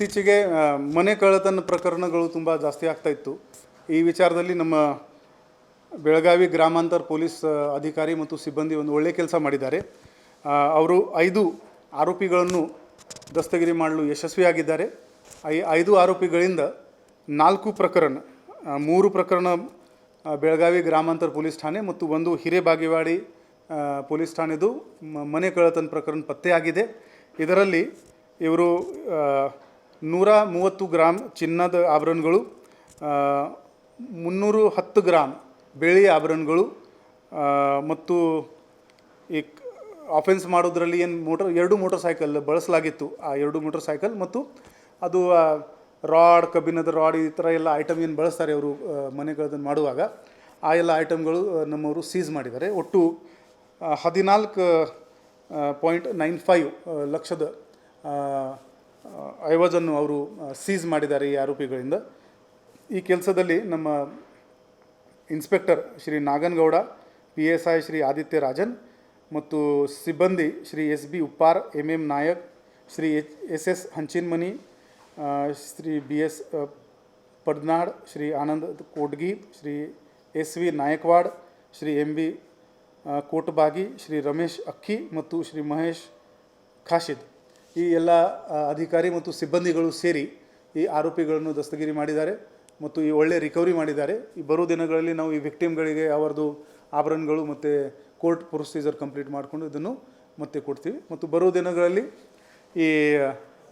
ಇತ್ತೀಚೆಗೆ ಮನೆ ಕಳ್ಳತನ ಪ್ರಕರಣಗಳು ತುಂಬ ಜಾಸ್ತಿ ಆಗ್ತಾ ಇತ್ತು. ಈ ವಿಚಾರದಲ್ಲಿ ನಮ್ಮ ಬೆಳಗಾವಿ ಗ್ರಾಮಾಂತರ ಪೊಲೀಸ್ ಅಧಿಕಾರಿ ಮತ್ತು ಸಿಬ್ಬಂದಿ ಒಂದು ಒಳ್ಳೆಯ ಕೆಲಸ ಮಾಡಿದ್ದಾರೆ. ಅವರು ಐದು ಆರೋಪಿಗಳನ್ನು ದಸ್ತಗಿರಿ ಮಾಡಲು ಯಶಸ್ವಿಯಾಗಿದ್ದಾರೆ. ಐ, ಐದು ಆರೋಪಿಗಳಿಂದ ನಾಲ್ಕು ಪ್ರಕರಣ ಮೂರು ಪ್ರಕರಣ ಬೆಳಗಾವಿ ಗ್ರಾಮಾಂತರ ಪೊಲೀಸ್ ಠಾಣೆ ಮತ್ತು ಒಂದು ಹಿರೇಬಾಗೇವಾಡಿ ಪೊಲೀಸ್ ಠಾಣೆದು ಮನೆ ಕಳ್ಳತನ ಪ್ರಕರಣ ಪತ್ತೆಯಾಗಿದೆ. ಇದರಲ್ಲಿ ಇವರು ನೂರ ಮೂವತ್ತು ಗ್ರಾಮ್ ಚಿನ್ನದ ಆಭರಣಗಳು ಮುನ್ನೂರು ಹತ್ತು ಗ್ರಾಮ್ ಬೆಳ್ಳಿ ಆಭರಣಗಳು ಮತ್ತು ಈ ಆಫೆನ್ಸ್ ಮಾಡೋದ್ರಲ್ಲಿ ಏನು ಮೋಟರ್ ಎರಡು ಮೋಟರ್ ಸೈಕಲ್ ಬಳಸಲಾಗಿತ್ತು. ಆ ಎರಡು ಮೋಟರ್ ಸೈಕಲ್ ಮತ್ತು ಅದು ರಾಡ್ ಕಬ್ಬಿಣದ ರಾಡ್ ಈ ಥರ ಎಲ್ಲ ಐಟಮ್ ಏನು ಬಳಸ್ತಾರೆ ಅವರು ಮನೆಗಳದನ್ನು ಮಾಡುವಾಗ, ಆ ಎಲ್ಲ ಐಟಮ್ಗಳು ನಮ್ಮವರು ಸೀಸ್ ಮಾಡಿದ್ದಾರೆ. ಒಟ್ಟು ಹದಿನಾಲ್ಕು ಪಾಯಿಂಟ್ ನೈನ್ ಫೈವ್ ಲಕ್ಷದ ಐವಜನ್ನು ಅವರು ಸೀಸ್ ಮಾಡಿದ್ದಾರೆ ಈ ಆರೋಪಿಗಳಿಂದ. ಈ ಕೆಲಸದಲ್ಲಿ ನಮ್ಮ inspector Shri Naganagouda P S I Shri Aditya Rajan ಮತ್ತು ಸಿಬ್ಬಂದಿ Shri S B Uppar M M Nayak Shri H S S Hanchinmani ಆ, ಶ್ರೀ ಬಿ ಎಸ್ ಆ, Padnad Shri Anand Kotgi Shri S V Nayakwad Shri M B ಆ, ಕೋಟಬಾಗಿ ಶ್ರೀ ರಮೇಶ್ ಅಕ್ಕಿ ಮತ್ತು ಶ್ರೀ ಮಹೇಶ್ ಖಾಶಿದ್. ಈ ಎಲ್ಲ ಅಧಿಕಾರಿ ಮತ್ತು ಸಿಬ್ಬಂದಿಗಳು ಸೇರಿ ಈ ಆರೋಪಿಗಳನ್ನು ದಸ್ತಗಿರಿ ಮಾಡಿದ್ದಾರೆ ಮತ್ತು ಈ ಒಳ್ಳೆ ರಿಕವರಿ ಮಾಡಿದ್ದಾರೆ. ಈ ಬರೋ ದಿನಗಳಲ್ಲಿ ನಾವು ಈ ವಿಕ್ಟಿಮ್ಗಳಿಗೆ ಅವರದು ಆಭರಣಗಳು ಮತ್ತು ಕೋರ್ಟ್ ಪ್ರೊಸೀಜರ್ ಕಂಪ್ಲೀಟ್ ಮಾಡಿಕೊಂಡು ಇದನ್ನು ಮತ್ತೆ ಕೊಡ್ತೀವಿ. ಮತ್ತು ಬರೋ ದಿನಗಳಲ್ಲಿ ಈ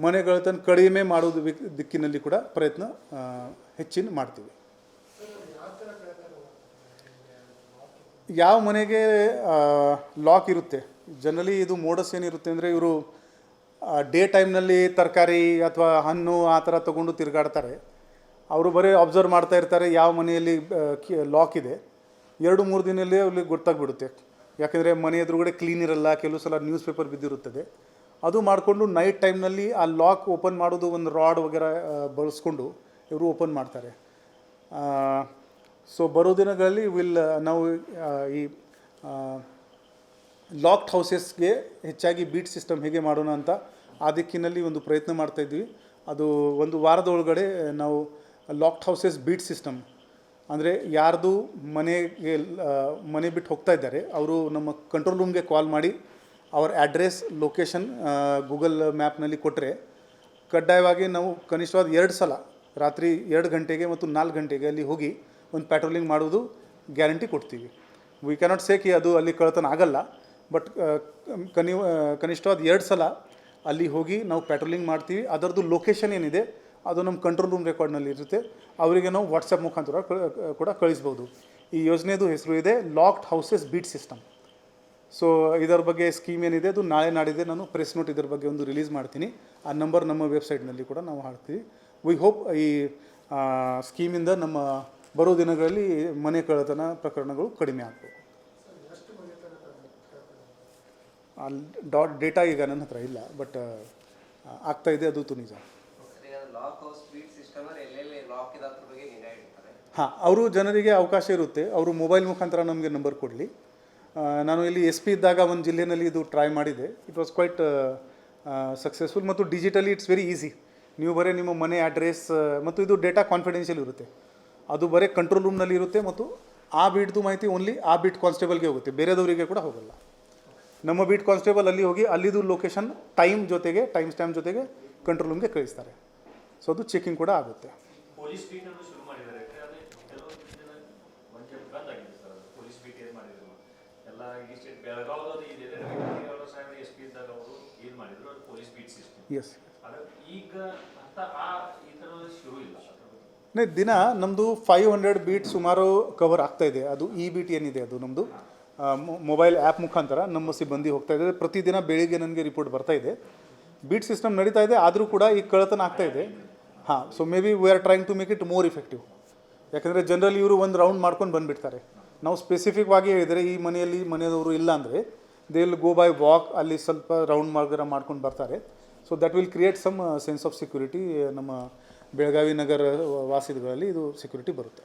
ಮನೆಗಳತನ ಕಡಿಮೆ ಮಾಡೋದು ದಿಕ್ಕಿನಲ್ಲಿ ಕೂಡ ಪ್ರಯತ್ನ ಹೆಚ್ಚಿನ ಮಾಡ್ತೀವಿ. ಯಾವ ಮನೆಗೆ ಲಾಕ್ ಇರುತ್ತೆ? ಜನರಲಿ ಇದು ಮೋಡಸ್ ಏನಿರುತ್ತೆ ಅಂದರೆ ಇವರು ಡೇ ಟೈಮ್ನಲ್ಲಿ ತರಕಾರಿ ಅಥವಾ ಹಣ್ಣು ಆ ಥರ ತೊಗೊಂಡು ತಿರುಗಾಡ್ತಾರೆ. ಅವರು ಬರೀ ಅಬ್ಸರ್ವ್ ಮಾಡ್ತಾ ಇರ್ತಾರೆ, ಯಾವ ಮನೆಯಲ್ಲಿ ಲಾಕ್ ಇದೆ. ಎರಡು, ಮೂರು ದಿನದಲ್ಲಿ ಅವ್ರಿಗೆ ಗೊತ್ತಾಗ್ಬಿಡುತ್ತೆ. ಯಾಕೆಂದರೆ ಮನೆ ಎದುರುಗಡೆ ಕ್ಲೀನ್ ಇರಲ್ಲ, ಕೆಲವು ಸಲ ನ್ಯೂಸ್ ಪೇಪರ್ ಬಿದ್ದಿರುತ್ತದೆ. ಅದು ಮಾಡಿಕೊಂಡು ನೈಟ್ ಟೈಮ್ನಲ್ಲಿ ಆ ಲಾಕ್ ಓಪನ್ ಮಾಡೋದು ಒಂದು ರಾಡ್ ವಗೇರೆ ಬಳಸ್ಕೊಂಡು ಇವರು ಓಪನ್ ಮಾಡ್ತಾರೆ. ಸೊ ಬರೋ ದಿನಗಳಲ್ಲಿ ವಿಲ್ ನಾವು ಈ ಲಾಕ್ಡ್ ಹೌಸಸ್ಗೆ ಹೆಚ್ಚಾಗಿ ಬೀಟ್ ಸಿಸ್ಟಮ್ ಹೇಗೆ ಮಾಡೋಣ ಅಂತ ಆ ದಿಕ್ಕಿನಲ್ಲಿ ಒಂದು ಪ್ರಯತ್ನ ಮಾಡ್ತಾ ಇದ್ವಿ. ಅದು ಒಂದು ವಾರದ ಒಳಗಡೆ ನಾವು ಲಾಕ್ಡ್ ಹೌಸಸ್ ಬೀಟ್ ಸಿಸ್ಟಮ್ ಅಂದರೆ ಯಾರ್ದು ಮನೆಗೆ ಮನೆ ಬಿಟ್ಟು ಹೋಗ್ತಾ ಇದ್ದಾರೆ, ಅವರು ನಮ್ಮ ಕಂಟ್ರೋಲ್ ರೂಮ್ಗೆ ಕಾಲ್ ಮಾಡಿ ಅವ್ರ ಅಡ್ರೆಸ್ ಲೊಕೇಶನ್ ಗೂಗಲ್ ಮ್ಯಾಪ್ನಲ್ಲಿ ಕೊಟ್ಟರೆ ಕಡ್ಡಾಯವಾಗಿ ನಾವು ಕನಿಷ್ಠವಾದ ಎರಡು ಸಲ, ರಾತ್ರಿ ಎರಡು ಗಂಟೆಗೆ ಮತ್ತು ನಾಲ್ಕು ಗಂಟೆಗೆ ಅಲ್ಲಿ ಹೋಗಿ ಒಂದು ಪ್ಯಾಟ್ರೋಲಿಂಗ್ ಮಾಡೋದು ಗ್ಯಾರಂಟಿ ಕೊಡ್ತೀವಿ. ವಿ ಕ್ಯಾನಾಟ್ ಸೇ ಕಿ ಅದು ಅಲ್ಲಿ ಕಳ್ತನ ಆಗಲ್ಲ. ಬಟ್ ಕನಿ ಕನಿಷ್ಠವಾದ ಎರಡು ಸಲ ಅಲ್ಲಿ ಹೋಗಿ ನಾವು ಪ್ಯಾಟ್ರೋಲಿಂಗ್ ಮಾಡ್ತೀವಿ. ಅದರದ್ದು ಲೊಕೇಶನ್ ಏನಿದೆ, ಅದು ನಮ್ಮ ಕಂಟ್ರೋಲ್ ರೂಮ್ ರೆಕಾರ್ಡ್ನಲ್ಲಿ ಇರುತ್ತೆ. ಅವರಿಗೆ ನಾವು ವಾಟ್ಸಪ್ ಮುಖಾಂತರ ಕೂಡ ಕಳಿಸ್ಬೋದು. ಈ ಯೋಜನೆಯದು ಹೆಸರು ಇದೆ locked houses beat system so ಇದರ ಬಗ್ಗೆ ಸ್ಕೀಮ್ ಏನಿದೆ, ಅದು ನಾಳೆ ನಾಡಿದೆ ನಾನು ಪ್ರೆಸ್ ನೋಟ್ ಇದರ ಬಗ್ಗೆ ಒಂದು ರಿಲೀಸ್ ಮಾಡ್ತೀನಿ. ಆ ನಂಬರ್ ನಮ್ಮ ವೆಬ್ಸೈಟ್ನಲ್ಲಿ ಕೂಡ ನಾವು ಹಾಕ್ತೀವಿ. ವಿ ಹೋಪ್ ಈ ಸ್ಕೀಮಿಂದ ನಮ್ಮ ಬರೋ ದಿನಗಳಲ್ಲಿ ಮನೆ ಕಳ್ಳತನ ಪ್ರಕರಣಗಳು ಕಡಿಮೆ ಆಗ್ಬೋದು. ಅಲ್ಲಿ ಡಾಟ್ ಡೇಟಾ ಈಗ ನನ್ನ ಹತ್ರ ಇಲ್ಲ ಬಟ್ ಆಗ್ತಾ ಇದೆ ಅದು ತು ನಿಜ ಹಾಂ ಅವರು ಜನರಿಗೆ ಅವಕಾಶ ಇರುತ್ತೆ ಅವರು ಮೊಬೈಲ್ ಮುಖಾಂತರ ನಮಗೆ ನಂಬರ್ ಕೊಡಲಿ. ನಾನು ಇಲ್ಲಿ ಎಸ್ ಪಿ ಇದ್ದಾಗ ಒಂದು ಜಿಲ್ಲೆಯಲ್ಲಿ ಇದು ಟ್ರೈ ಮಾಡಿದೆ ಇಟ್ ವಾಸ್ ಕ್ವೈಟ್ ಸಕ್ಸಸ್ಫುಲ್ ಮತ್ತು ಡಿಜಿಟಲಿ ಇಟ್ಸ್ ವೆರಿ ಈಸಿ ನೀವು ಬರೀ ನಿಮ್ಮ ಮನೆ ಅಡ್ರೆಸ್ ಮತ್ತು ಇದು ಡೇಟಾ ಕಾನ್ಫಿಡೆನ್ಷಿಯಲ್ ಇರುತ್ತೆ. ಅದು ಬರೀ ಕಂಟ್ರೋಲ್ ರೂಮ್ನಲ್ಲಿ ಇರುತ್ತೆ ಮತ್ತು ಆ ಬೀಟ್ದು ಮಾಹಿತಿ ಓನ್ಲಿ ಆ ಬೀಟ್ ಕಾನ್ಸ್ಟೇಬಲ್ಗೆ ಹೋಗುತ್ತೆ ಬೇರೆದವರಿಗೆ ಕೂಡ ಹೋಗಲ್ಲ. ನಮ್ಮ ಬೀಟ್ ಕಾನ್ಸ್ಟೇಬಲ್ ಅಲ್ಲಿ ಹೋಗಿ ಅಲ್ಲಿದು ಲೊಕೇಶನ್ ಟೈಮ್ ಜೊತೆಗೆ ಟೈಮ್ ಸ್ಟ್ಯಾಂಪ್ ಜೊತೆಗೆ ಕಂಟ್ರೋಲ್ ರೂಮ್ಗೆ ಕಳಿಸ್ತಾರೆ. ಸೊ ಅದು ಚೆಕಿಂಗ್ ಕೂಡ ಆಗುತ್ತೆ. ಎಸ್ ದಿನ ನಮ್ಮದು ಫೈವ್ ಹಂಡ್ರೆಡ್ ಬೀಟ್ ಸುಮಾರು ಕವರ್ ಆಗ್ತಾ ಇದೆ. ಅದು ಇ ಬೀಟ್ ಏನಿದೆ ಅದು ನಮ್ಮದು ಮೊಬೈಲ್ ಆ್ಯಪ್ ಮುಖಾಂತರ ನಮ್ಮ ಸಿಬ್ಬಂದಿ ಹೋಗ್ತಾ ಇದೆ. ಪ್ರತಿದಿನ ಬೆಳಿಗ್ಗೆ ನನಗೆ ರಿಪೋರ್ಟ್ ಬರ್ತಾ ಇದೆ. ಬೀಟ್ ಸಿಸ್ಟಮ್ ನಡೀತಾ ಇದೆ, ಆದರೂ ಕೂಡ ಈ ಕಳ್ಳತನ ಆಗ್ತಾ ಇದೆ. ಹಾಂ so maybe we are trying to make it more effective ಯಾಕಂದರೆ ಜನರಲ್ ಇವರು ಒಂದು ರೌಂಡ್ ಮಾಡ್ಕೊಂಡು ಬಂದುಬಿಡ್ತಾರೆ. ನಾವು ಸ್ಪೆಸಿಫಿಕ್ ಆಗಿ ಹೇಳಿದರೆ ಈ ಮನೆಯಲ್ಲಿ ಮನೆಯವರು ಇಲ್ಲ ಅಂದರೆ they will go by walk ಅಲ್ಲಿ ಸ್ವಲ್ಪ ರೌಂಡ್ ಮಾರ್ಗರ ಮಾಡ್ಕೊಂಡು ಬರ್ತಾರೆ. So that will create some sense of security ನಮ್ಮ ಬೆಳಗಾವಿ ನಗರ ವಾಸಿಗಳಲ್ಲಿ ಇದು ಸೆಕ್ಯೂರಿಟಿ ಬರುತ್ತೆ.